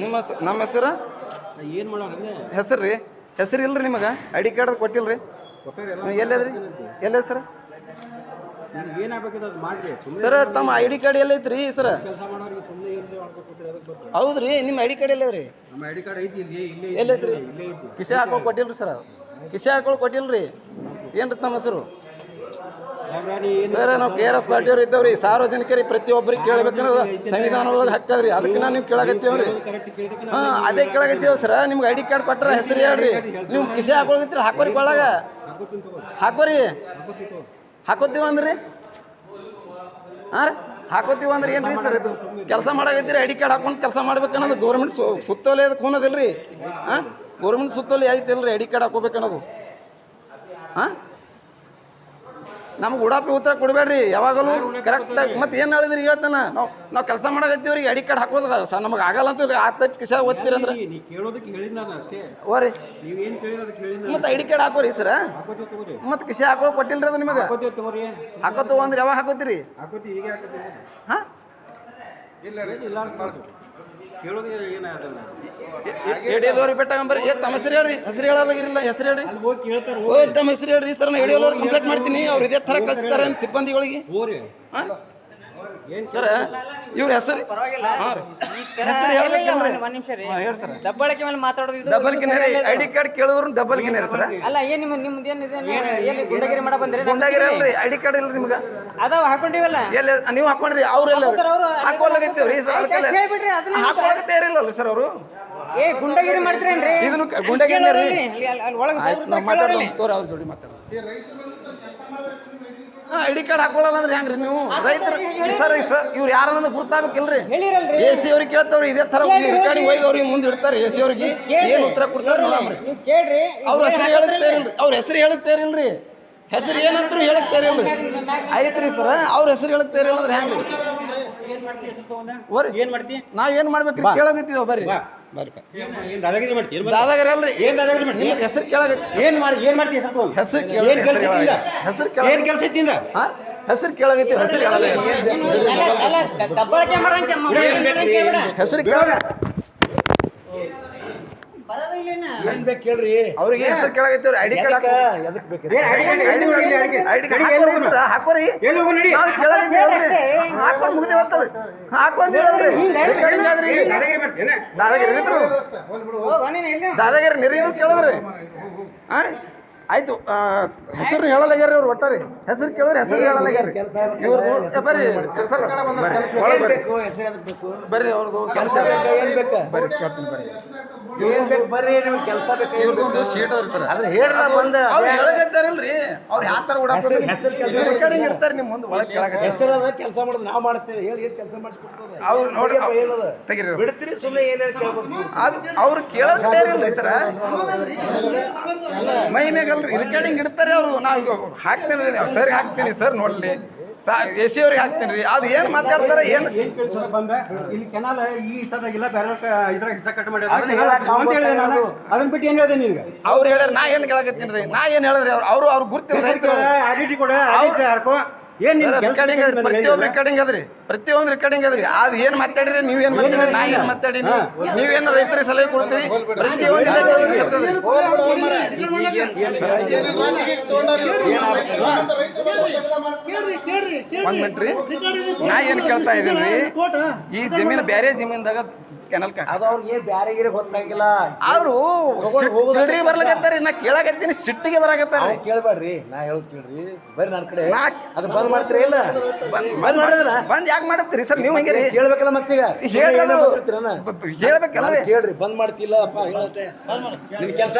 ನಿಮ್ಮ ನಮ್ಮ ಹೆಸರು? ಏನು ಮಾಡೋರಂಗೆ ಹೆಸರು ರೀ. ಹೆಸರು ಇಲ್ರಿ ನಿಮಗೆ? ಐ ಡಿ ಕಾರ್ಡ್ ಕೊಟ್ಟಿಲ್ರಿ? ಎಲ್ಲದ್ರಿ ಎಲ್ಲ. ಸರ್ ಮಾಡ್ರಿ ಸರ್ ತಮ್ಮ ಐ ಡಿ ಕಾರ್ಡ್ ಸರ್. ಮಾಡ್ಕೊತೀರಿ ಅದಕ್ಕೆ ಬರ್ತಾರೆ ಹೌದ್ರಿ ನಿಮ್ಮ ಐ ಡಿ ಕಾರ್ಡ್ ಎಲ್ಲ ಎಲ್ಲ ಇಲ್ಲೇ ಎಲ್ಲೈತ್ರಿ ಕಿಸೆ ಹಾಕೊಳ್ ಕೊಟ್ಟಿಲ್ರಿ ಸರ್. ಕಿಸೆ ಹಾಕೊಳ್ ಕೊಟ್ಟಿಲ್ರಿ. ಏನ್ರಿ ತಮ್ಮ ಹೆಸರು? ಸರ್, ನಾವು ಕೆ ಆರ್ ಎಸ್ ಪಾರ್ಟಿಯವ್ರು ಇದ್ದೇವ್ರಿ. ಸಾರ್ವಜನಿಕರಿಗೆ ಪ್ರತಿಯೊಬ್ಬರಿಗೆ ಕೇಳಬೇಕನ್ನೋದು ಸಂವಿಧಾನ ಒಳಗೆ ಹಕ್ಕದ್ರಿ. ಅದಕ್ಕೆ ನಾನು ನೀವು ಕೇಳಾಗತ್ತೀವ್ರಿ ಹಾ, ಅದೇ ಕೇಳಕತ್ತೀವಿ ಸರ್. ನಿಮ್ಗೆ ಐ ಡಿ ಕಾರ್ಡ್ ಕೊಟ್ಟರೆ ಹೆಸರು ಹೇಳ್ರಿ. ನೀವು ಕಿಸೆ ಹಾಕೊಳಗಿತ್ರಿ ಹಾಕೋರಿ ಒಳಗ ಹಾಕೋರಿ. ಹಾಕೋತೀವ ಅಂದ್ರಿ. ಹಾಂ ರೀ. ಹಾಕೋತೀವಿ ಅಂದ್ರೆ ಏನ್ರಿ ಸರ್ ಇದು? ಕೆಲಸ ಮಾಡಾಕತ್ತೀರಿ, ಐ ಡಿ ಕಾರ್ಡ್ ಹಾಕೊಂಡು ಕೆಲಸ ಮಾಡ್ಬೇಕನ್ನೋದು ಗೌರ್ಮೆಂಟ್ ಸುತ್ತೋಲೆ ಅದಕ್ಕೆ ಹೋನದಿಲ್ರಿ ಹಾಂ? ಗೌರ್ಮೆಂಟ್ ಸುತ್ತೋಲೆ ಐತಿಲ್ರಿ ಐ ಡಿ ಕಾರ್ಡ್ ಹಾಕೋಬೇಕನ್ನೋದು. ಹಾಂ? ನಮ್ಗೆ ಉಡಾಪಿ ಉತ್ತರ ಕೊಡಬೇಡ್ರಿ ಯಾವಾಗಲೂ ಕರೆಕ್ಟಾಗಿ ಮತ್ತೆ ಏನು ಹೇಳಿದ್ರಿ ಹೇಳ್ತಾನ? ನಾವು ನಾವು ಕೆಲಸ ಮಾಡಕತ್ತೀವ್ರಿ ಎಡಿ ಕಾರ್ಡ್ ಹಾಕೋದು ಸರ್ ನಮಗೆ ಆಗಲ್ಲ ಅಂತ ಆ ಟೈಪ್ ಕಿಸ ನೀವೇನು ಕೇಳಿರೋದಕ್ಕೆ ಹೇಳಿದ್ ಮತ್ತೆ ಐ ಡಿ ಕಾರ್ಡ್ ಹಾಕೋರಿ ಸರ್. ಮತ್ತೆ ಕಿಸೆ ಹಾಕೋ ಕೊಟ್ಟಿಲ್ರಿ ಅದು ನಿಮಗೆ? ಹಾಕೋತು ಅಂದ್ರೆ ಯಾವಾಗ ಹಾಕೋತೀರಿ? ಹಾಂ? ಇಲ್ಲ. ಕೇಳೋದು ಏನಾಗಲ್ಲ ಎಡಿಯಲ್ಲವ್ರಿಗೆ ಬೆಟ್ಟ ಬರ್ರಿ ಏ ತಮ್ಮ ಹೆಸರು ಹೇಳ್ರಿ. ಹೆಸರು ಹೇಳೋದಾಗಿರಲ್ಲ ಹೆಸರು ಹೇಳ್ರಿ. ಹೋಗಿ ಕೇಳ್ತಾರೆ ಓ ತಮ್ಮ ಹೆಸರು ಹೇಳ್ರಿ ಸರ್ ನಾ ಎಡಿಯಲ್ಲವ್ರಿಗೆ ಕಂಪ್ಲೇಂಟ್ ಮಾಡ್ತೀನಿ. ಅವ್ರು ಇದೇ ಥರ ಕಳಿಸ್ತಾರೆ ಸಿಬ್ಬಂದಿಗಳಿಗೆ. ಹೋರಿ ಹಾಂ? ಏನು ಸರ್ ಇವ್ರ ಹೆಸರು? ಪರವಾಗಿಲ್ಲ. ದಬ್ಬಾಳಿಕೆ ಮೇಲೆ ಮಾತಾಡೋದು ಕಿನ್ನರಿ ಐ ಡಿ ಕಾರ್ಡ್ ಡಬಲ್ ಕಿನ್ನರಿ ಸರ್? ಅಲ್ಲ ಏನ್ ನಿಮ್ ನಿಮ್ದು ಏನು ಇದೆ? ಏನು ಗುಂಡಗಿರಿ ಮಾಡ ಬಂದ್ರಿ? ಗುಂಡಗಿರಿ ಅಲ್ರಿ ಐ ಡಿ ಕಾರ್ಡ್ ಇಲ್ರಿ ನಿಮ್ಗೆ? ಅದಾವ ಹಾಕೊಂಡಿವಲ್ಲ? ಎಲ್ಲ ನೀವು ಹಾಕೊಂಡ್ರಿ ಅವ್ರೆಲ್ಲ ಅವ್ರು ಹಾಕೊಳ್ಳಾಗತ್ತೀವ್ರಿ ಸರ್ ಅವರು. ಏ ಗುಂಡಗಿರಿ ಮಾಡ್ತೀರೇನ್ರಿ? ಇದನ್ನು ಗುಂಡಗಿರಿ ಒಳಗೆ ತೋರಿ ಅವ್ರ ಜೋಡಿ ಮಾತಾಡೋಣ ಹಾಂ ಐ ಡಿ ಕಾರ್ಡ್ ಹಾಕೊಳ್ಳಲ್ಲ ಅಂದ್ರೆ ಹೆಂಗ್ರಿ ನೀವು? ರೈತರು ಸರ್ ಸರ್ ಇವ್ರು ಯಾರನ್ನ ಗುರ್ತಾಬೇಕಿಲ್ರಿ ಹೇಳಿರಲ್ರಿ. ಎ ಸಿ ಅವ್ರಿಗೆ ಕೇಳ್ತಾವ್ರಿ ಇದೇ ತರ ರಿಕಾರ್ಡಿಂಗ್ ಹೋಗಿ ಅವ್ರಿಗೆ ಮುಂದೆ ಇಡ್ತಾರೆ ಎ ಸಿ ಅವ್ರಿಗೆ. ಏನು ಉತ್ತರ ಕೊಡ್ತಾರೆ ನೋಡಮ್ರಿ ನೀವು ಕೇಳ್ರಿ. ಅವ್ರ ಹೆಸರು ಹೇಳುತ್ತೇರಿಲ್ರಿ ಅವ್ರ ಹೆಸರು ಹೇಳುತ್ತೇರಿಲ್ರಿ ಹೆಸರು ಏನಂತರೂ ಹೇಳುತ್ತೇರಿಲ್ರಿ ಐತ್ರಿ ಸರ್ ಅವ್ರ ಹೆಸರು ಹೇಳುತ್ತೇರಿಲ್ಲ ಅಂದ್ರೆ ಹೆಂಗ್ರಿ? ಏನ್ ಮಾಡ್ತಿ ನಾವ್ ಏನ್ ಮಾಡ್ಬೇಕ್ರಿ? ಕೇಳಾಗತ್ತೀವಿ ಬರ್ರಿ. ದಾದಾಗಿರಿ ಮಾಡ್ತೀಯ ದಾದಾಗರಿ ಅಲ್ರಿ. ಏನ್ ದಾದಾಗಿರಿ ಮಾಡ್ತಿ? ನಿಮ್ಮ ಹೆಸರು ಕೇಳಬೇಕು. ಏನು ಮಾಡಿ ಏನು ಮಾಡ್ತೀಯ ಹೆಸರು ತಗೊಂಡು? ಹೆಸರು ಏನು ಕೆಲಸ ಐತಿಂದ ಹೆಸರು ಏನು ಕೆಲಸ ಕೇಳಾಗ ಏನು ಬೇಕು ಕೇಳ್ರಿ? ಅವ್ರಿಗೆ ಹೆಸರು ಕೇಳಾಗತ್ತೀವ್ರಿ ಐಡಿ ಕಾರ್ಡ್ ಬೇಕು ಐಡಿ ಕಾರ್ಡ್ ಹಾಕೋರಿ ನಾವು ಹಾಕೊಂಡು. ದಾದಾಗಿರಿ ಇರಿದ್ರು ದಾದಾಗಿರಿ ನಿರಿದ್ರು ಕೇಳಿದ್ರಿ. ಹಾಂ ರೀ ಆಯ್ತು ಹೆಸರು ಹೇಳಲಾಗ್ಯಾರ ಇವ್ರು ಒಟ್ಟಾರಿ. ಹೆಸರು ಕೇಳಿದ್ರೆ ಹೆಸರು ಹೇಳಲಾಗ್ಯಾರ ಇವ್ರದ್ದು ಬರ್ರಿ ಹೆಸರು ಬರ್ರಿ ಅವ್ರದ್ದು ಕೆಲಸ ಏನ್ ಬೇಕು? ಬರ್ರಿ ಕೇಳ್ತೀನಿ ಬರ್ರಿ. ಏನ್ ಬೇಕು ಬರ್ರಿ ನಿಮ್ಗೆ ಕೆಲಸ ಬೇಕು ಇವ್ರದ್ದು ಶೀಟ್ ಅದ್ರಿ ಸರ್. ಅದ್ರ ಹೇಳ್ರ ಬಂದ ಹೇಳಕತ್ತಾರಲ್ರಿ ಅವ್ರು ಯಾವ ಥರ ಓಡಾಡ್ತಾರೆ ಹೆಸರು- ಹೆಸರು ಕೆಲ್ಸ ರೆಕಾರ್ಡಿಂಗ್ ಇರ್ತಾರೆ ನಿಮ್ಮ ಮುಂದೆ ಒಳಗೆ ಹೆಸರು ಅದ ಕೆಲಸ ಮಾಡೋದು ನಾವು ಮಾಡ್ತೇವೆ. ಹೇಳಿ ಏನು ಕೆಲಸ ಮಾಡಿಸ್ಕೊಡ್ತಾರೆ. ಅವ್ರು ನೋಡಿ ಹೇಳೋದು. ತೆಗಿರಿ. ಬಿಡ್ತೀರಿ ಸುಮ್ಮನೆ ಏನೇನು ಕೇಳ್ಬೇಕು? ಅದು ಅವ್ರು ಕೇಳಲ್ರಿ ಸರ. ಮೈ ಮೇಗಲ್ರಿ ರೆಕಾರ್ಡಿಂಗ್ ಇಡ್ತಾರೆ ಅವರು. ನಾವು ಹಾಕ್ತೀನಿ ಸರ್ ಹಾಕ್ತೀನಿ ಸರ್ ನೋಡ್ಲಿ. ಸಾ ಎ ಸಿ ಅವ್ರಿಗೆ ಹಾಕ್ತೀನಿ ರೀ. ಅದು ಏನು ಮಾತಾಡ್ತಾರೆ ಏನು ಬಂದ? ಇಲ್ಲಿ ಕೆನಾಲ ಈ ಸದಾಗಿಲ್ಲ ಬೇರೆ ಇದ್ರಾಗ ಹಿಸ ಕಟ್ ಮಾಡಿ ಅದನ್ನ ಅಂತ ಹೇಳಿದೆ ನಾನು. ಅದನ್ನ ಬಿಟ್ಟು ಏನ್ ಹೇಳಿದೆ ನಿನ್ಗೆ? ಅವ್ರು ಹೇಳ್ಯಾರ ನಾ ಏನು ಕೇಳಕತ್ತೀನಿ ರೀ. ನಾ ಏನು ಹೇಳಿದ್ರಿ ಅವ್ರು ಅವರು ಅವ್ರು ಗುರ್ತಿಲ್ಲ ಆಡಿಟಿ ಕೊಡ ಹಾಕೋ ಏನ್ ಕೆಲ್ಸ ರೆಕಾರ್ಡಿಂಗ್ ಅದ್ರಿ ಪ್ರತಿಯೊಂದು? ರೆಕಾರ್ಡಿಂಗ್ ಅದ್ರಿ ಪ್ರತಿಯೊಂದು ರೆಕಾರ್ಡಿಂಗ್ ಅದ್ರಿ ಅದು ಏನ್ ಮಾತಾಡಿರಿ ನೀವೇನು ಮಾತಾಡಿರಿ ನಾ ಏನ್ ಮಾತಾಡಿನಿ ನೀವೇನ್ ರೈತರಿಗೆ ಸಲಹೆ ಕೊಡ್ತೀರಿ ಪ್ರತಿಯೊಂದು. ಒಂದ್ ಮಿನಿಟ್ ರೀ. ನಾ ಏನು ಕೇಳ್ತಾ ಇದೀನಿ ಈ ಜಮೀನ್ ಬೇರೆ ಜಮೀನ್ದಾಗ ಕೆನಲ್ ಅದು ಅವ್ರಿಗೆ ಬ್ಯಾರೆ ಗಿರೆ ಗೊತ್ತಾಗಿಲ್ಲ. ಅವರು ಚಿಡ್ರಿ ಬರ್ಲಕತ್ತಾರ ನಾ ಕೇಳಕತ್ತೀನಿ ಸಿಟ್ಟಿಗೆ ಬರಾಕತ್ತಾರ. ಅವ್ರು ಕೇಳ್ಬೇಡ್ರಿ ನಾ ಹೇಳೋದ್ ಕೇಳ್ರಿ. ಬರ್ರಿ ನನ್ನ ಕಡೆ. ಅದು ಬಂದ್ ಮಾಡ್ತೀರಾ ಇಲ್ಲ? ಬಂದ್ ಮಾಡಿದ್ರ? ಬಂದ್ ಯಾಕೆ ಮಾಡತ್ತೀರಿ ಸರ್ ನೀವು ಹಂಗೆ ಕೇಳ್ಬೇಕಲ್ಲ ಮತ್ತೀಗ? ಹೇಳ್ಬೇಕು. ಹೇಳ್ಬೇಕಲ್ಲ ಹೇಳ್ಬೇಕಲ್ಲ ಕೇಳ್ರಿ ಬಂದ್ ಮಾಡ್ತಿಲ್ಲ ಅಪ್ಪ ಹೇಳತ್ತೆ. ನಿನ್ ಕೆಲಸ